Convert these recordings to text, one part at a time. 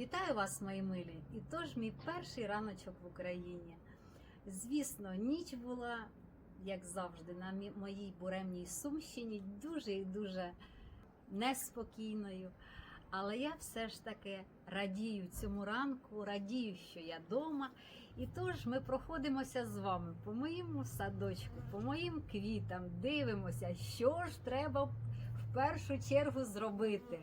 Вітаю вас, мої милі! І тож мій перший раночок в Україні. Звісно, ніч була, як завжди, на моїй буремній Сумщині дуже і дуже неспокійною. Але я все ж таки радію цьому ранку, радію, що я вдома. І тож ми проходимося з вами по моєму садочку, по моїм квітам, дивимося, що ж треба в першу чергу зробити.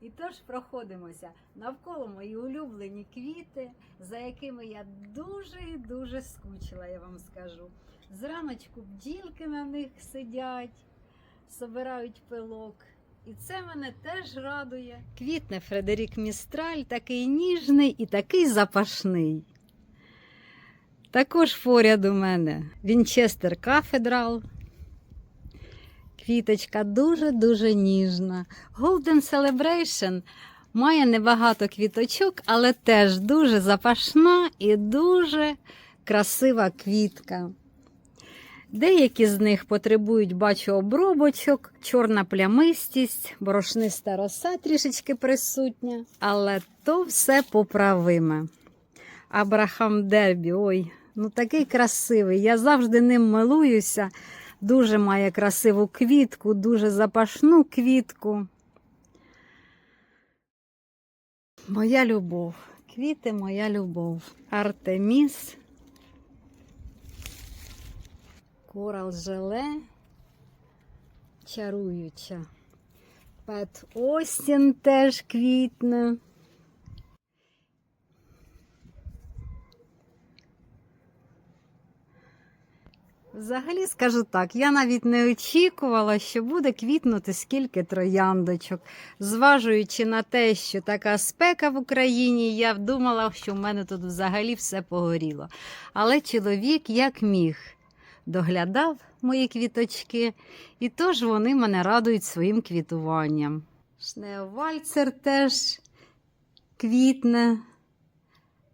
І тож проходимося навколо мої улюблені квіти, за якими я дуже і дуже скучила, я вам скажу. Зраночку бджілки на них сидять, собирають пилок. І це мене теж радує. Квітне Фредерік Містраль такий ніжний і такий запашний. Також поряд у мене Вінчестер Кафедрал. Квіточка дуже-дуже ніжна. Golden Celebration має небагато квіточок, але теж дуже запашна і дуже красива квітка. Деякі з них потребують, бачу, обробочок, чорна плямистість, борошниста роса трішечки присутня, але то все поправиме. Абрахам Дербі, ой, ну такий красивий. Я завжди ним милуюся. Дуже має красиву квітку, дуже запашну квітку. Моя любов. Квіти моя любов. Артеміс. Корал желе. Чаруюча. Пет Остін теж квітне. Взагалі скажу так, я навіть не очікувала, що буде квітнути скільки трояндочок. Зважуючи на те, що така спека в Україні, я думала, що в мене тут взагалі все погоріло. Але чоловік як міг доглядав мої квіточки, і тож вони мене радують своїм квітуванням. Шнеовальцер теж квітне,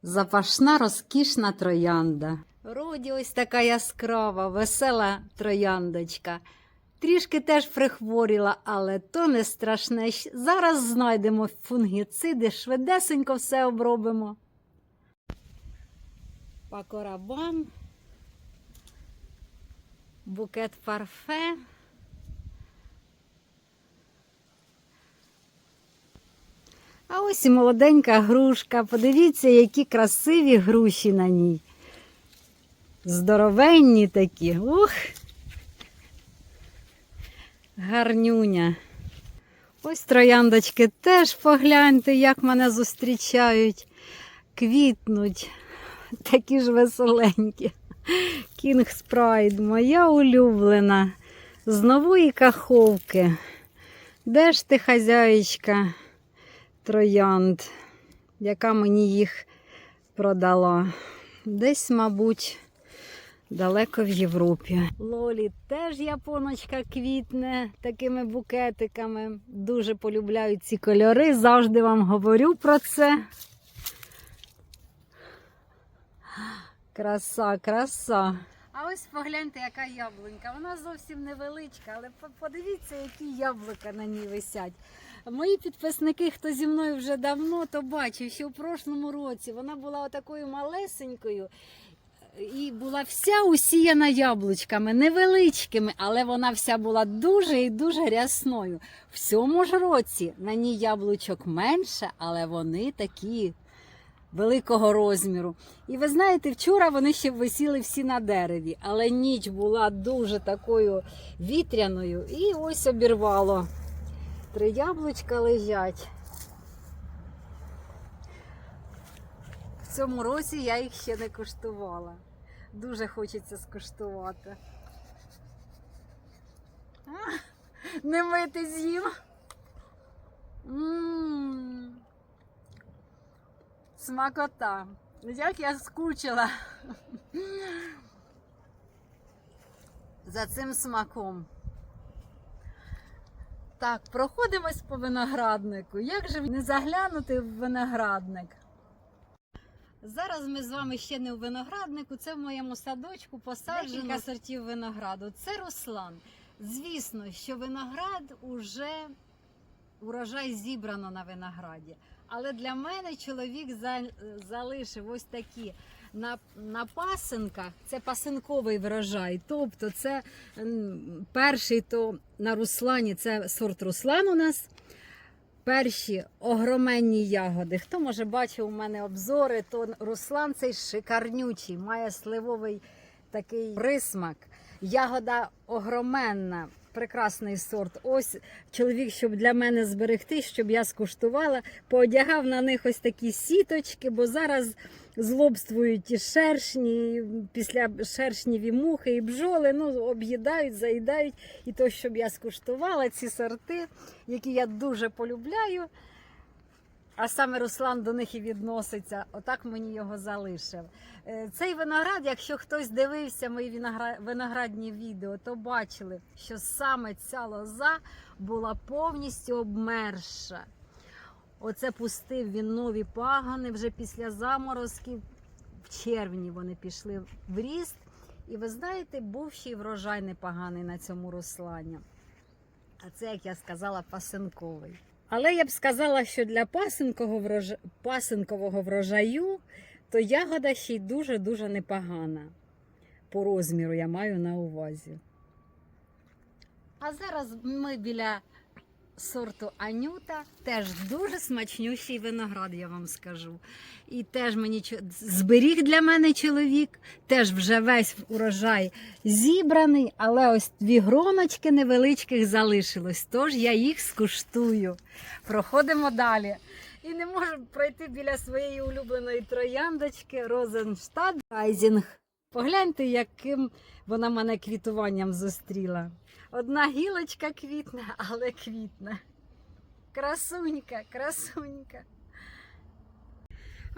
запашна розкішна троянда. Роді ось така яскрава, весела трояндочка. Трішки теж прихворіла, але то не страшне. Зараз знайдемо фунгіциди, швидесенько все обробимо. Пакорабан, букет парфе. А ось і молоденька грушка. Подивіться, які красиві груші на ній. Здоровенні такі. Ух. Гарнюня. Ось трояндочки теж погляньте, як мене зустрічають. Квітнуть. Такі ж веселенькі. Кінг Спрайд, моя улюблена. З нової каховки. Де ж ти, хазяєчка, троянд, яка мені їх продала? Десь, мабуть, далеко в Європі. Лолі теж японочка квітне такими букетиками. Дуже полюбляю ці кольори. Завжди вам говорю про це. Краса, краса. А ось погляньте, яка яблунька. Вона зовсім невеличка, але подивіться, які яблука на ній висять. Мої підписники, хто зі мною вже давно, то бачив, що в прошлому році вона була отакою малесенькою і була вся усіяна яблучками, невеличкими, але вона вся була дуже і дуже рясною. В цьому ж році на ній яблучок менше, але вони такі великого розміру. І ви знаєте, вчора вони ще висіли всі на дереві, але ніч була дуже такою вітряною, і ось обірвало. Три яблучка лежать. В цьому році я їх ще не куштувала. Дуже хочеться скуштувати. А, не мити з'їм. Смакота. Як я скучила за цим смаком. Так, проходимось по винограднику. Як же не заглянути в виноградник? Зараз ми з вами ще не у винограднику, це в моєму садочку посаджено Декілька сортів винограду. Це Руслан. Звісно, що виноград уже урожай зібрано на винограді. Але для мене чоловік за- залишив ось такі на, на пасинках. Це пасинковий врожай. Тобто, це перший то на Руслані, це сорт Руслан у нас. Перші огроменні ягоди. Хто може бачив у мене обзори, то Руслан цей шикарнючий, має сливовий такий присмак. Ягода огроменна, прекрасний сорт. Ось чоловік, щоб для мене зберегти, щоб я скуштувала, поодягав на них ось такі сіточки, бо зараз злобствують і шершні, і після шершніві мухи і бджоли, ну, об'їдають, заїдають. І то, щоб я скуштувала ці сорти, які я дуже полюбляю. А саме Руслан до них і відноситься. Отак мені його залишив. Е, Цей виноград, якщо хтось дивився мої виноградні відео, то бачили, що саме ця лоза була повністю обмерша. Оце пустив він нові пагани вже після заморозків. В червні вони пішли в ріст. І ви знаєте, був ще й врожай непоганий на цьому Руслані. А це, як я сказала, пасинковий. Але я б сказала, що для пасинкового, врож... пасинкового врожаю то ягода ще й дуже-дуже непогана. По розміру я маю на увазі. А зараз ми біля сорту Анюта. Теж дуже смачнющий виноград, я вам скажу. І теж мені зберіг для мене чоловік. Теж вже весь урожай зібраний, але ось дві гроночки невеличких залишилось. Тож я їх скуштую. Проходимо далі. І не можу пройти біля своєї улюбленої трояндочки Розенштадт Райзінг. Погляньте, яким вона мене квітуванням зустріла. Одна гілочка квітне, але квітне. Красунька, красунька.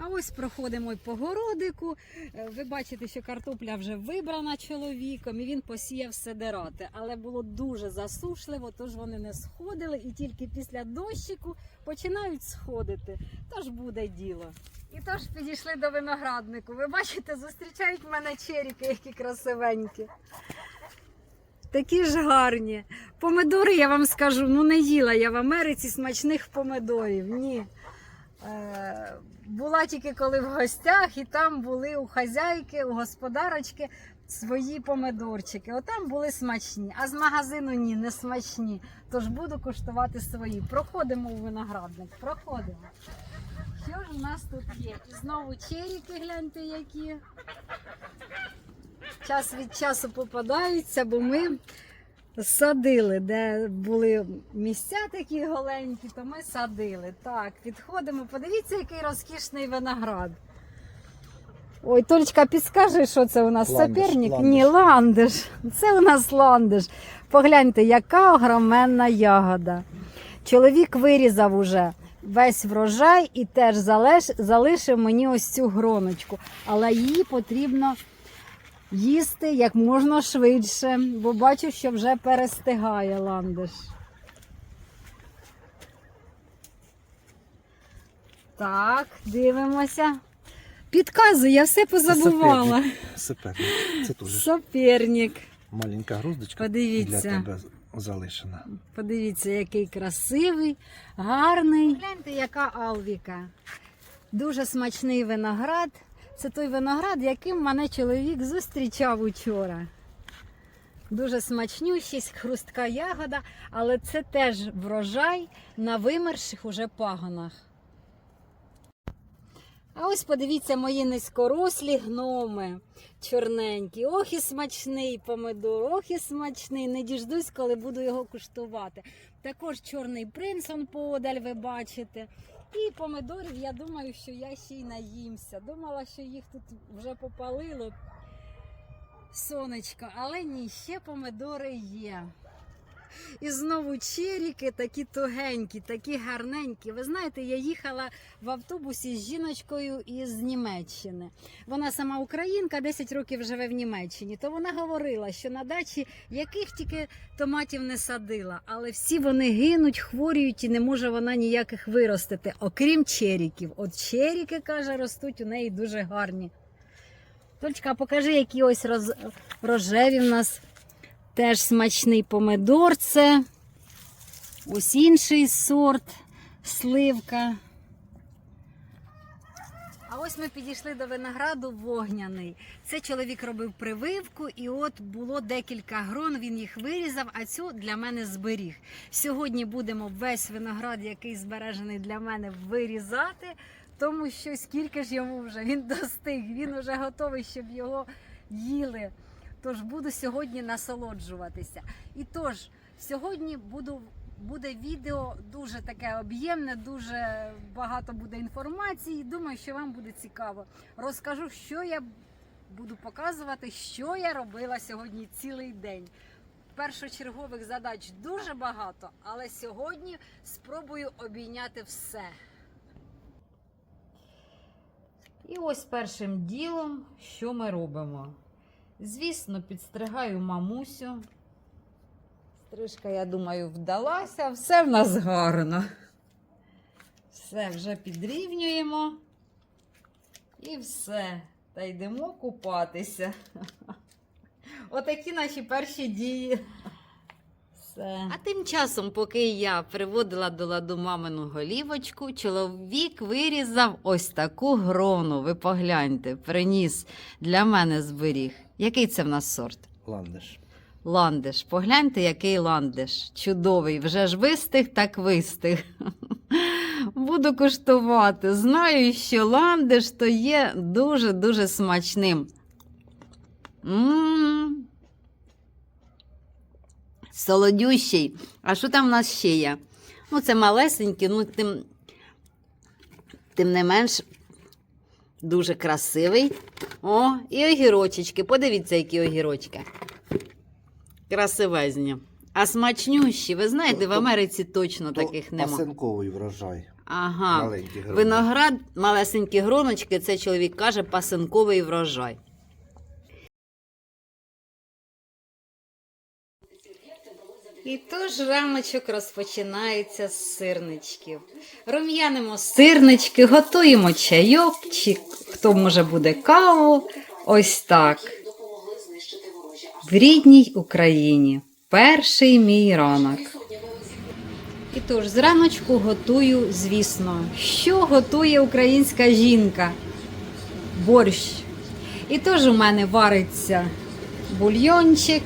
А ось проходимо й по городику. Е, Ви бачите, що картопля вже вибрана чоловіком, і він посіяв седерати. Але було дуже засушливо, тож вони не сходили, і тільки після дощику починають сходити. Тож буде діло. І тож підійшли до винограднику. Ви бачите, зустрічають мене черіки, які красивенькі. Такі ж гарні. Помидори, я вам скажу, ну не їла я в Америці смачних помидорів. Ні. Була тільки коли в гостях, і там були у хазяйки, у господарочки свої помидорчики. Отам були смачні, а з магазину ні, не смачні. Тож буду куштувати свої. Проходимо у виноградник, проходимо. Що ж у нас тут є? І знову черіки, гляньте, які. Час від часу попадаються, бо ми садили, де були місця такі голенькі, то ми садили. Так, підходимо. Подивіться, який розкішний виноград. Ой, Толечка, підскажи, що це у нас Ландиш, ландиш. Ні, ландиш. Це у нас ландиш. Погляньте, яка огроменна ягода. Чоловік вирізав уже весь врожай і теж залиш, залишив мені ось цю гроночку. Але її потрібно їсти як можна швидше, бо бачу, що вже перестигає ландиш. Так, дивимося. Підказую, я все позабувала. Суперник. Це теж Соперник. маленька груздочка Подивіться. для тебе залишена. Подивіться, який красивий, гарний. Гляньте, яка алвіка. Дуже смачний виноград. Це той виноград, яким мене чоловік зустрічав учора. Дуже смачнющий, хрустка ягода, але це теж врожай на вимерших уже пагонах. А ось подивіться мої низькорослі гноми чорненькі. Ох і смачний помидор, ох і смачний. Не діждусь, коли буду його куштувати. Також чорний принц он подаль, ви бачите. І помидорів, я думаю, що я ще й наїмся. Думала, що їх тут вже попалило сонечко, але ні, ще помидори є. І знову черіки такі тугенькі, такі гарненькі. Ви знаєте, я їхала в автобусі з жіночкою із Німеччини. Вона сама українка, 10 років живе в Німеччині. То вона говорила, що на дачі яких тільки томатів не садила, але всі вони гинуть, хворіють і не може вона ніяких виростити, окрім черіків. От черіки, каже, ростуть у неї дуже гарні. Тольчка, покажи, які ось роз... рожеві в нас теж смачний помидор. Це ось інший сорт, сливка. А ось ми підійшли до винограду вогняний. Це чоловік робив прививку, і от було декілька грон. Він їх вирізав, а цю для мене зберіг. Сьогодні будемо весь виноград, який збережений для мене, вирізати, тому що скільки ж йому вже він достиг, він вже готовий, щоб його їли. Тож буду сьогодні насолоджуватися. І тож, сьогодні буду буде відео дуже таке об'ємне, дуже багато буде інформації. Думаю, що вам буде цікаво. Розкажу, що я буду показувати, що я робила сьогодні цілий день. Першочергових задач дуже багато, але сьогодні спробую обійняти все. І ось першим ділом, що ми робимо. Звісно, підстригаю мамусю. Стрижка, я думаю, вдалася. Все в нас гарно. Все вже підрівнюємо. І все. Та йдемо купатися. Отакі наші перші дії. Все. А тим часом, поки я приводила до ладу мамину голівочку, чоловік вирізав ось таку грону. Ви погляньте, приніс для мене зберіг. Який це в нас сорт? Ландиш. Ландиш. Погляньте, який ландиш. Чудовий. Вже ж вистиг, так вистиг. Буду куштувати. Знаю, що ландиш то є дуже-дуже смачним. М. Солодющий. А що там в нас ще є? Ну, це малесенький, ну тим, тим не менш дуже красивий. О, і огірочечки. Подивіться, які огірочки. Красивезні. А смачнющі, ви знаєте, в Америці точно таких нема. Пасинковий врожай. Ага. Виноград, малесенькі гроночки, це чоловік каже, пасинковий врожай. І тож раночок розпочинається з сирничків. Рум'янимо сирнички, готуємо чайок, чи хто може буде каву. Ось так. В рідній Україні. Перший мій ранок. І тож зраночку готую, звісно, що готує українська жінка? Борщ. І тож у мене вариться бульйончик,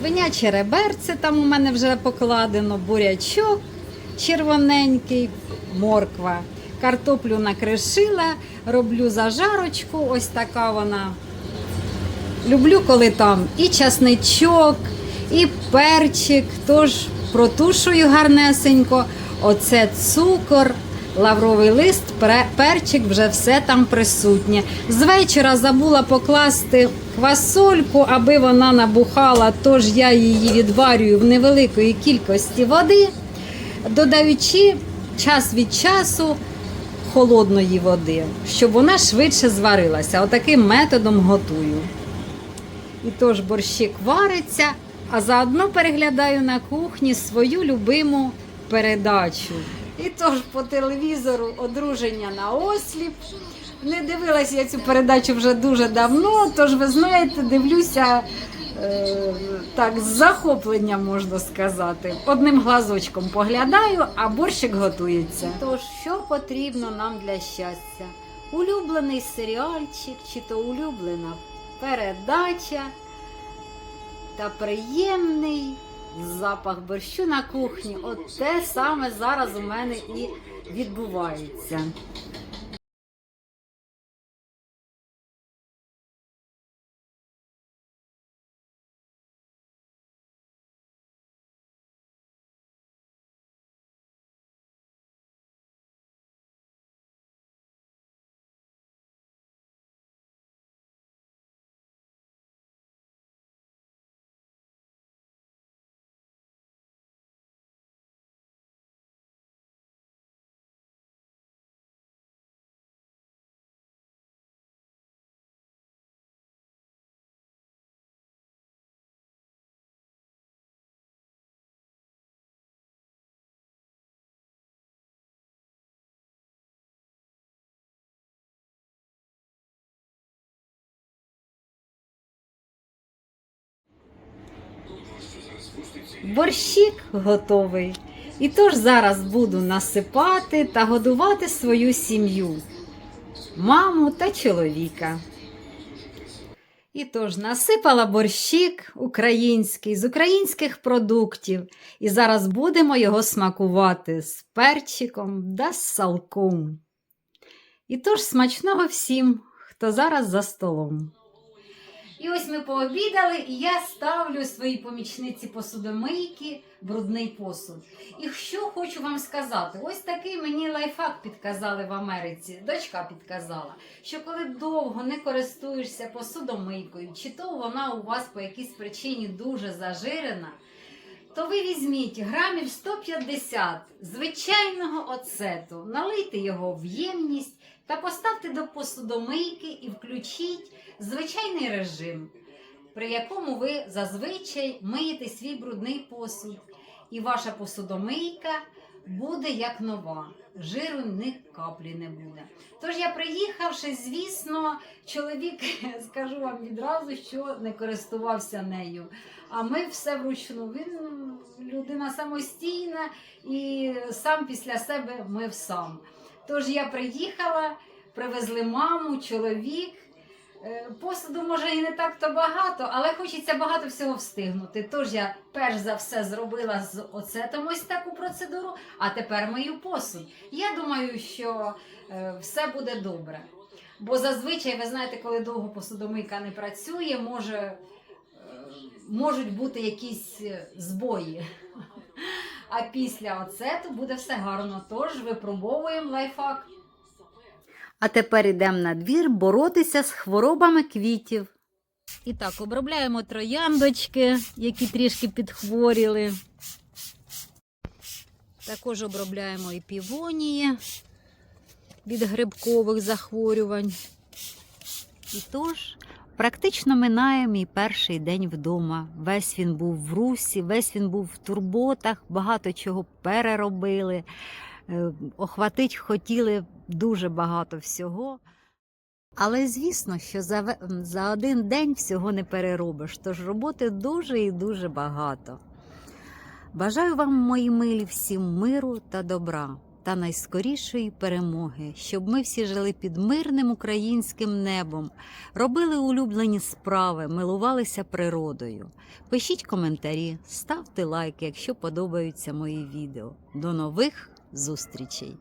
свиняче реберце там у мене вже покладено, бурячок червоненький, морква. Картоплю накришила, роблю зажарочку, ось така вона. Люблю, коли там і часничок, і перчик, тож протушую гарнесенько. Оце цукор, лавровий лист, перчик, вже все там присутнє. З вечора забула покласти квасольку, аби вона набухала, тож я її відварюю в невеликої кількості води, додаючи час від часу холодної води, щоб вона швидше зварилася. Отаким методом готую. І тож борщик вариться, а заодно переглядаю на кухні свою любиму передачу. І тож по телевізору одруження на осліп. Не дивилася я цю передачу вже дуже давно, тож ви знаєте, дивлюся е, так з захопленням можна сказати. Одним глазочком поглядаю, а борщик готується. Тож, що потрібно нам для щастя? Улюблений серіальчик чи то улюблена передача та приємний запах борщу на кухні. От те саме зараз у мене і відбувається. Борщик готовий. І тож зараз буду насипати та годувати свою сім'ю. маму та чоловіка. І тож насипала борщик український з українських продуктів, і зараз будемо його смакувати з перчиком да з салком. І тож смачного всім, хто зараз за столом. І ось ми пообідали, і я ставлю своїй помічниці посудомийки брудний посуд. І що хочу вам сказати, ось такий мені лайфхак підказали в Америці. Дочка підказала, що коли довго не користуєшся посудомийкою, чи то вона у вас по якійсь причині дуже зажирена, то ви візьміть грамів 150 звичайного оцету, налийте його в ємність та поставте до посудомийки і включіть звичайний режим, при якому ви зазвичай миєте свій брудний посуд, і ваша посудомийка буде як нова, жиру ні каплі не буде. Тож я приїхавши, звісно, чоловік, скажу вам відразу, що не користувався нею. А ми все вручну. Він людина самостійна і сам після себе мив сам. Тож я приїхала, привезли маму, чоловік. Е, Посуду може і не так то багато, але хочеться багато всього встигнути. Тож я перш за все зробила з оцетом ось таку процедуру, а тепер мию посуд. Я думаю, що е, все буде добре. Бо зазвичай, ви знаєте, коли довго посудомийка не працює, може, е, можуть бути якісь збої. А після оцету буде все гарно. Тож випробовуємо лайфхак. А тепер йдемо на двір боротися з хворобами квітів. І так, обробляємо трояндочки, які трішки підхворіли. Також обробляємо і півонії від грибкових захворювань. І тож, практично минає мій перший день вдома. Весь він був в русі, весь він був в турботах, багато чого переробили. Е, Охватить хотіли дуже багато всього. Але звісно, що за, за один день всього не переробиш, тож роботи дуже і дуже багато. Бажаю вам, мої милі, всім миру та добра та найскорішої перемоги, щоб ми всі жили під мирним українським небом, робили улюблені справи, милувалися природою. Пишіть коментарі, ставте лайки, якщо подобаються мої відео. До нових зустрічей!